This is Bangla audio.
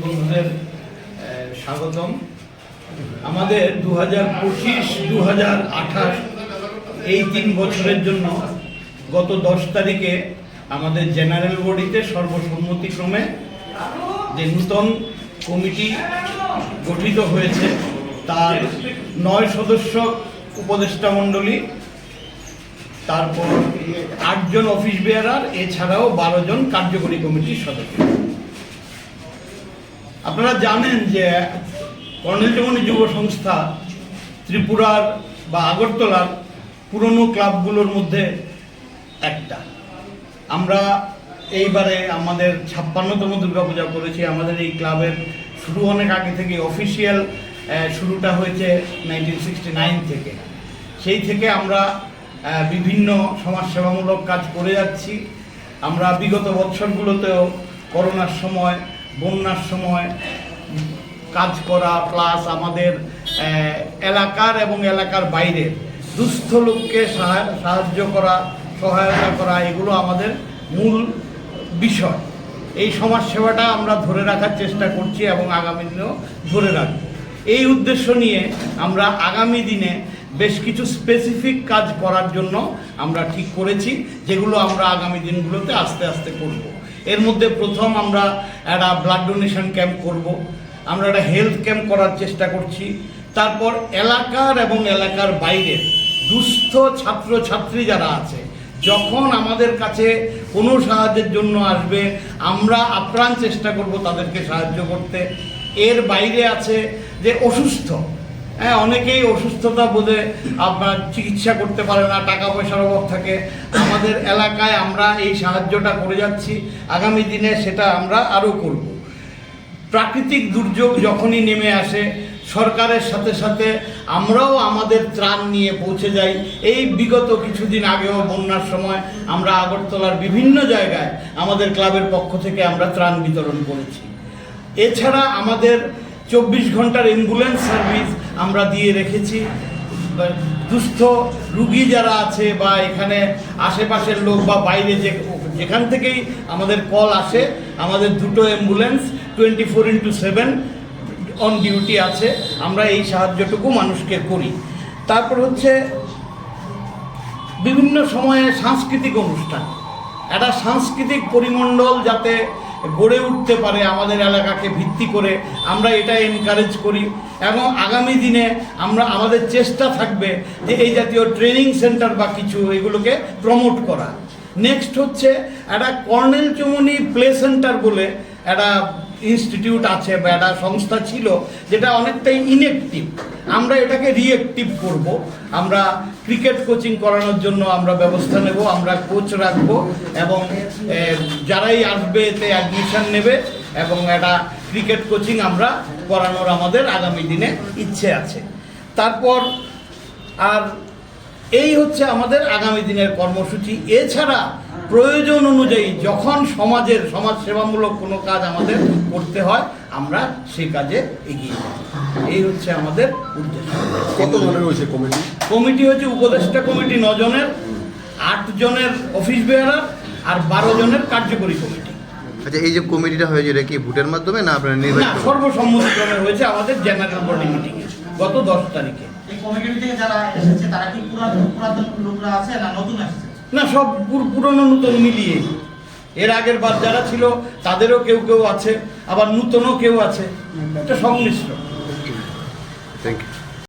বন্ধুদের স্বাগতম। আমাদের দু হাজার পঁচিশ দু হাজার আঠাশ এই তিন বছরের জন্য গত দশ তারিখে আমাদের জেনারেল বডিতে সর্বসম্মতিক্রমে যে নূতন কমিটি গঠিত হয়েছে, তার নয় সদস্য উপদেষ্টা মণ্ডলী তারপর আটজন অফিস বেয়ারার এছাড়াও বারো জন কার্যকরী কমিটির সদস্য। আপনারা জানেন যে কর্ণেলচমণি যুব সংস্থা ত্রিপুরার বা আগরতলার পুরনো ক্লাবগুলোর মধ্যে একটা। আমরা এইবারে আমাদের ছাপ্পান্নতম দুর্গাপূজা করেছি। আমাদের এই ক্লাবের শুরু অনেক আগে থেকে অফিসিয়াল শুরুটা হয়েছে নাইনটিন সিক্সটি নাইন থেকে। সেই থেকে আমরা বিভিন্ন সমাজসেবামূলক কাজ করে যাচ্ছি। আমরা বিগত বৎসরগুলোতেও করোনার সময়, বন্যার সময় কাজ করা প্লাস আমাদের এলাকার এবং এলাকার বাইরের দুস্থ লোককে সাহা- সাহায্য করা, সহায়তা করা, এগুলো আমাদের মূল বিষয়। এই সমাজ সেবাটা আমরা ধরে রাখার চেষ্টা করছি এবং আগামী দিনেও ধরে রাখব। এই উদ্দেশ্য নিয়ে আমরা আগামী দিনে বেশ কিছু স্পেসিফিক কাজ করার জন্য আমরা ঠিক করেছি, যেগুলো আমরা আগামী দিনগুলোতে আস্তে আস্তে করব। এর মধ্যে প্রথম আমরা একটা ব্লাড ডোনেশন ক্যাম্প করব। আমরা একটা হেলথ ক্যাম্প করার চেষ্টা করছি। তারপর এলাকার এবং এলাকার বাইরের দুস্থ ছাত্র ছাত্রী যারা আছে, যখন আমাদের কাছে কোনো সাহায্যের জন্য আসবে, আমরা আপ্রাণ চেষ্টা করব তাদেরকে সাহায্য করতে। এর বাইরে আছে যে অসুস্থ হ্যাঁ অনেকেই অসুস্থতা বোধে আপনার চিকিৎসা করতে পারে না, টাকা পয়সার অভাব থাকে। আমাদের এলাকায় আমরা এই সাহায্যটা করে যাচ্ছি। আগামী দিনে সেটা আমরা আরও করব। প্রাকৃতিক দুর্যোগ যখনই নেমে আসে, সরকারের সাথে সাথে আমরাও আমাদের ত্রাণ নিয়ে পৌঁছে যাই। এই বিগত কিছুদিন আগেও বন্যার সময় আমরা আগরতলার বিভিন্ন জায়গায় আমাদের ক্লাবের পক্ষ থেকে আমরা ত্রাণ বিতরণ করেছি। এছাড়া আমাদের চব্বিশ ঘণ্টার অ্যাম্বুলেন্স সার্ভিস আমরা দিয়ে রেখেছি। দুস্থ রুগী যারা আছে বা এখানে আশেপাশের লোক বা বাইরে যে, যেখান থেকেই আমাদের কল আসে, আমাদের দুটো ambulance twenty four into seven on duty আছে। আমরা এই সাহায্যটুকু মানুষকে করি। তারপর হচ্ছে বিভিন্ন সময়ে সাংস্কৃতিক অনুষ্ঠান। একটা সাংস্কৃতিক পরিমণ্ডল যাতে গড়ে উঠতে পারে আমাদের এলাকাকে ভিত্তি করে। আমরা এটা এনকারেজ করি এবং আগামী দিনে আমরা আমাদের চেষ্টা থাকবে যে এই জাতীয় ট্রেনিং সেন্টার বা কিছু এগুলোকে প্রমোট করা। নেক্সট হচ্ছে একটা কর্নেল চুমনি প্লে সেন্টার বলে একটা ইনস্টিটিউট আছে বা একটা সংস্থা ছিল, যেটা অনেকটাই ইনএক্টিভ আমরা এটাকে রিএক্টিভ করব। আমরা ক্রিকেট কোচিং করানোর জন্য আমরা ব্যবস্থা নেব, আমরা কোচ রাখব এবং যারাই আসবে এতে অ্যাডমিশন নেবে এবং একটা ক্রিকেট কোচিং আমরা করানোর আমাদের আগামী দিনে ইচ্ছে আছে। তারপর আর এই হচ্ছে আমাদের আগামী দিনের কর্মসূচি। এছাড়া প্রয়োজন অনুযায়ী যখন সমাজের সমাজ সেবামূলক কোনো কাজ আমাদের করতে হয় আমরা সেই কাজে এগিয়ে যাই এই হচ্ছে আমাদের উদ্দেশ্য। কত জনের রয়েছে কমিটি? কমিটি হচ্ছে উপদেষ্টা কমিটি নজনের আট জনের অফিস বেয়ারার আর বারো জনের কার্যকরী কমিটি। আচ্ছা এই যে কমিটিটা হয়েছে এটা কি ভোটের মাধ্যমে না আপনারা না নির্বাচন সর্বসম্মতিক্রমে হয়েছে আমাদের জেনারেল বডি মিটিং গত দশ তারিখে। এই কমিটি থেকে যারা এসেছে তারা কি পুরাতন পুরাতন লোকরা আছে না নতুন আসছে না সব পুর- পুরনো নতুন মিলিয়ে। এর আগের বার যারা ছিল তাদেরও কেউ কেউ আছে আবার নূতনও কেউ আছে। এটা সংমিশ্র থ্যাংক ইউ